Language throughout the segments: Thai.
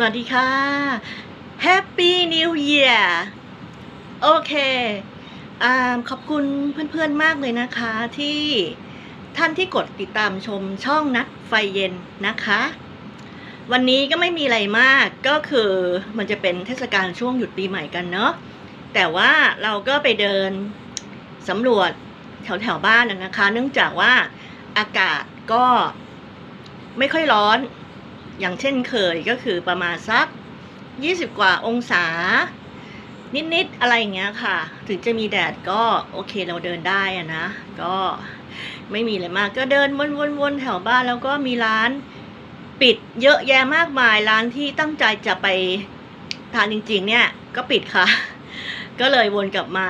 สวัสดีค่ะ Happy New Year โอเคอขอบคุณเพื่อนๆมากเลยนะคะที่ท่านที่กดติดตามชมช่องนัดไฟเย็นนะคะ วันนี้ก็ไม่มีอะไรมากก็คือมันจะเป็นเทศกาลช่วงหยุดปีใหม่กันเนาะแต่ว่าเราก็ไปเดินสำรวจแถวแถวๆบ้านนะคะ เนื่องจากว่าอากาศก็ไม่ค่อยร้อน อย่างเช่นเคยก็คือประมาณสัก 20 กว่าองศา นิดๆอะไรอย่างเงี้ยค่ะ ถึงจะมีแดดก็โอเคเราเดินได้อะนะ ก็ไม่มีอะไรมากก็เดินวนๆแถวบ้านแล้วก็มีร้านปิดเยอะแยะมากมายร้านที่ตั้งใจจะไปทานจริง ๆ เนี่ยก็ปิดค่ะ ก็เลยวนกลับมา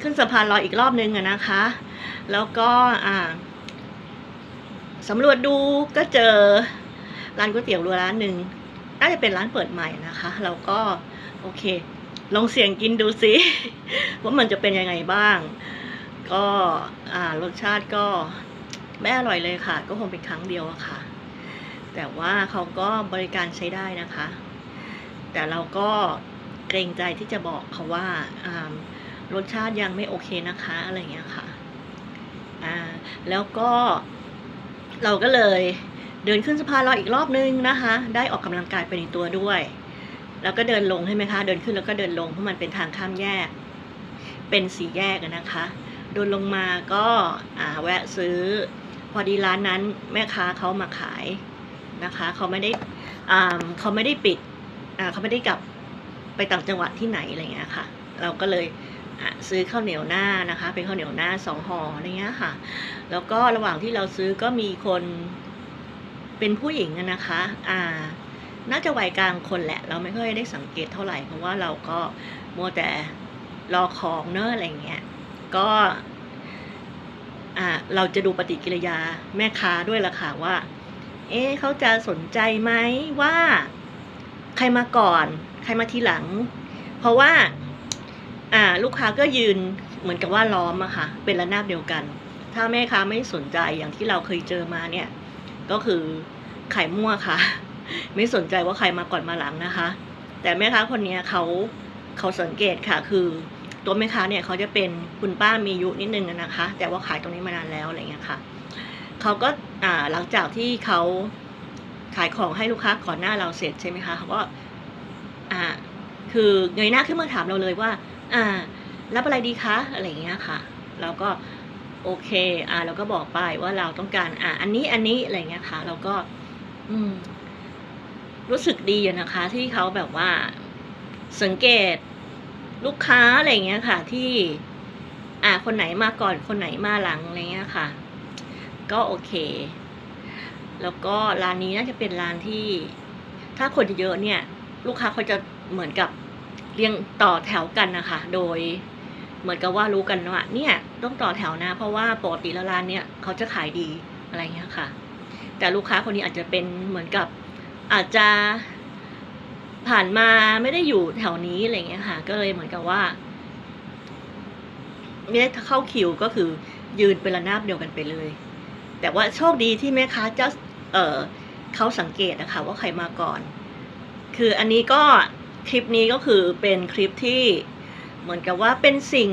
ขึ้นสะพานลอยอีกรอบนึงอะนะคะ แล้วก็อ่าสำรวจดูก็เจอ ร้านก๋วยเตี๋ยวเรือร้านหนึ่งน่าจะเป็นร้านเปิดใหม่นะคะ เราก็โอเค ลองเสี่ยงกินดูสิว่ามันจะเป็นยังไงบ้าง ก็อ่ารสชาติก็ไม่อร่อยเลยค่ะ ก็คงเป็นครั้งเดียวอะค่ะ แต่ว่าเขาก็บริการใช้ได้นะคะ แต่เราก็เกรงใจที่จะบอกเขาว่าอ่ารสชาติยังไม่โอเคนะคะอะไรอย่างเงี้ยค่ะ อ่า แล้วก็เราก็เลย เดินขึ้นสะพานลอยอีกรอบนึงนะคะ ได้ออกกำลังกายไปในตัวด้วย แล้วก็เดินลงใช่ไหมคะ เดินขึ้นแล้วก็เดินลงเพราะมันเป็นทางข้ามแยก เป็นสี่แยกนะคะเดินลงมาก็อ่าแวะซื้อ พอดีร้านนั้นแม่ค้าเขามาขายนะคะเขาไม่ได้เขาไม่ได้ปิดเขาไม่ได้กลับไปต่างจังหวัดที่ไหนอะไรเงี้ยค่ะ เราก็เลยซื้อข้าวเหนียวหน้านะคะ เป็นข้าวเหนียวหน้าสองห่ออะไรเงี้ยค่ะ แล้วก็ระหว่างที่เราซื้อก็มีคน เป็นผู้หญิงนะคะอ่าน่าจะวัยกลางคนแหละ เราไม่ค่อยได้สังเกตเท่าไหร่ เพราะว่าเราก็มัวแต่รอของเนอะอะไรเงี้ย ก็อ่าเราจะดูปฏิกิริยาแม่ค้าด้วยล่ะค่ะว่า เอ๊เขาจะสนใจไหมว่า ใครมาก่อน ใครมาทีหลัง เพราะว่า อ่า ลูกค้าก็ยืนเหมือนกับว่าล้อมอะค่ะ เป็นระนาบเดียวกัน ถ้าแม่ค้าไม่สนใจอย่างที่เราเคยเจอมาเนี่ย ก็คือขายมั่วค่ะ ไม่สนใจว่าใครมาก่อนมาหลังนะคะ แต่แม่ค้าคนนี้เขาเขาสังเกตค่ะ คือตัวแม่ค้าเนี่ยเขาจะเป็นคุณป้ามีอายุนิดนึงนะคะ แต่ว่าขายตรงนี้มานานแล้วอะไรเงี้ยค่ะเขาก็อ่าหลังจากที่เขาขายของให้ลูกค้าก่อนหน้าเราเสร็จใช่ไหมคะเขาก็อ่าคือเงยหน้าขึ้นมาถามเราเลยว่า อ่า รับอะไรดีคะอะไรอย่างเงี้ยค่ะเราก็ โอเคอ่าเราก็บอกไปว่าเราต้องการอ่าอันนี้อันนี้อะไรเงี้ยค่ะเราก็ อืม รู้สึกดีอะนะคะ ที่เขาแบบว่า สังเกตลูกค้าอะไรเงี้ยค่ะ ที่ อ่า คนไหนมาก่อนคนไหนมาหลังอะไรเงี้ยค่ะ ก็โอเค แล้วก็ร้านนี้น่าจะเป็นร้านที่ ถ้าคนเยอะเนี่ย ลูกค้าเขาจะเหมือนกับเรียงต่อแถวกันนะคะ โดย เหมือนกับว่ารู้กันว่าเนี่ยต้องต่อแถวนะ เพราะว่าปกติแล้วร้านเนี่ยเขาจะขายดีอะไรเงี้ยค่ะ แต่ลูกค้าคนนี้อาจจะเป็นเหมือนกับอาจจะผ่านมาไม่ได้อยู่แถวนี้อะไรเงี้ยค่ะ ก็เลยเหมือนกับว่าไม่ได้เข้าคิวก็คือยืนเป็นระนาบเดียวกันไปเลย แต่ว่าโชคดีที่แม่ค้าจะเออเขาสังเกตนะคะว่าใครมาก่อน คืออันนี้ก็คลิปนี้ก็คือเป็นคลิปที่ เหมือนกับว่าเป็นสิ่ง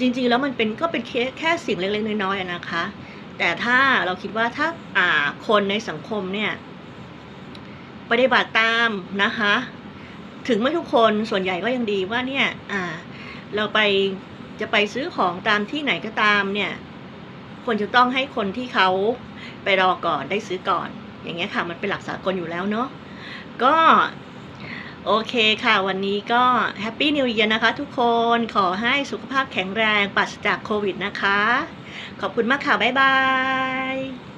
จริง ๆ แล้วมันเป็นก็เป็นแค่แค่สิ่งเล็กๆน้อยๆนะคะ แต่ถ้าเราคิดว่าถ้าอ่าคนในสังคมเนี่ยปฏิบัติตามนะคะ ถึงไม่ทุกคนส่วนใหญ่ก็ยังดีว่าเนี่ยอ่า เราไปจะไปซื้อของตามที่ไหนก็ตามเนี่ยควรจะต้องให้คนที่เขาไปรอก่อนได้ซื้อก่อน อย่างเงี้ยค่ะมันเป็นหลักสากลอยู่แล้วเนาะก็ โอเคค่ะ วันนี้ก็แฮปปี้นิว e ย r นะคะทุกคนขอให้สุขภาพแข็งแรงปราศจากโควิดนะคะ ขอบคุณมากค่ะ บ๊ายบาย